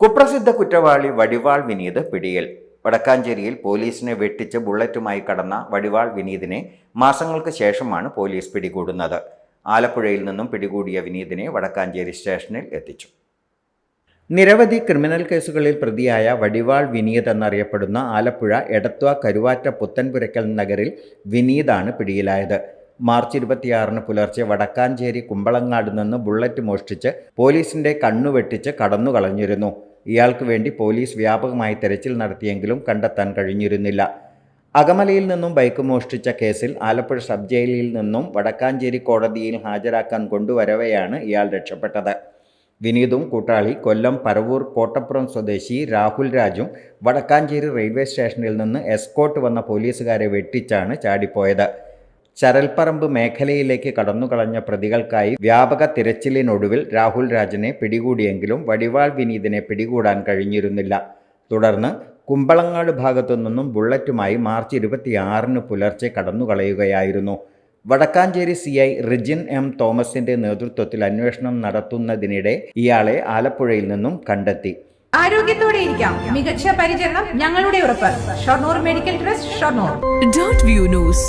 കുപ്രസിദ്ധ കുറ്റവാളി വടിവാൾ വിനീത് പിടിയിൽ. വടക്കാഞ്ചേരിയിൽ പോലീസിനെ വെട്ടിച്ച് ബുള്ളറ്റുമായി കടന്ന വടിവാൾ വിനീതിനെ മാസങ്ങൾക്ക് ശേഷമാണ് പോലീസ് പിടികൂടുന്നത്. ആലപ്പുഴയിൽ നിന്നും പിടികൂടിയ വിനീതിനെ വടക്കാഞ്ചേരി സ്റ്റേഷനിൽ എത്തിച്ചു. നിരവധി ക്രിമിനൽ കേസുകളിൽ പ്രതിയായ വടിവാൾ വിനീത് എന്നറിയപ്പെടുന്ന ആലപ്പുഴ എടത്വ കരുവാറ്റ പുത്തൻപുരയ്ക്കൽ നഗറിൽ വിനീതാണ് പിടിയിലായത്. മാർച്ച് ഇരുപത്തിയാറിന് പുലർച്ചെ വടക്കാഞ്ചേരി കുമ്പളങ്ങാട് നിന്ന് ബുള്ളറ്റ് മോഷ്ടിച്ച് പോലീസിന്റെ കണ്ണുവെട്ടിച്ച് കടന്നു കളഞ്ഞിരുന്നു ഇയാൾക്ക് വേണ്ടി പോലീസ് വ്യാപകമായി തെരച്ചിൽ നടത്തിയെങ്കിലും കണ്ടെത്താൻ കഴിഞ്ഞിരുന്നില്ല. അകമലയിൽ നിന്നും ബൈക്ക് മോഷ്ടിച്ച കേസിൽ ആലപ്പുഴ സബ് ജയിലിൽ നിന്നും വടക്കാഞ്ചേരി കോടതിയിൽ ഹാജരാക്കാൻ കൊണ്ടുവരവെയാണ് ഇയാൾ രക്ഷപ്പെട്ടത്. വിനീതും കൂട്ടാളി കൊല്ലം പരവൂർ കോട്ടപ്പുറം സ്വദേശി രാഹുൽ രാജും വടക്കാഞ്ചേരി റെയിൽവേ സ്റ്റേഷനിൽ നിന്ന് എസ്കോട്ട് വന്ന പോലീസുകാരെ വെട്ടിച്ചാണ് ചാടിപ്പോയത്. ചരൽപ്പറമ്പ് മേഖലയിലേക്ക് കടന്നുകളഞ്ഞ പ്രതികൾക്കായി വ്യാപക തിരച്ചിലിനൊടുവിൽ രാഹുൽ രാജിനെ പിടികൂടിയെങ്കിലും വടിവാൾ വിനീതിനെ പിടികൂടാൻ കഴിഞ്ഞിരുന്നില്ല. തുടർന്ന് കുമ്പളങ്ങാട് ഭാഗത്തു നിന്നും ബുള്ളറ്റുമായി മാർച്ച് ഇരുപത്തിയാറിന് പുലർച്ചെ കടന്നുകളയുകയായിരുന്നു. Vadakkanchery C I Rijin M തോമസിന്റെ നേതൃത്വത്തിൽ അന്വേഷണം നടത്തുന്നതിനിടെ ഇയാളെ ആലപ്പുഴയിൽ നിന്നും കണ്ടെത്തി. ആരോഗ്യത്തോടെ ഇരിക്കാം. മികച്ച പരിചരണം ഞങ്ങളുടെ ഉറപ്പ്. Shoranur medical trust Shoranur. Dot view news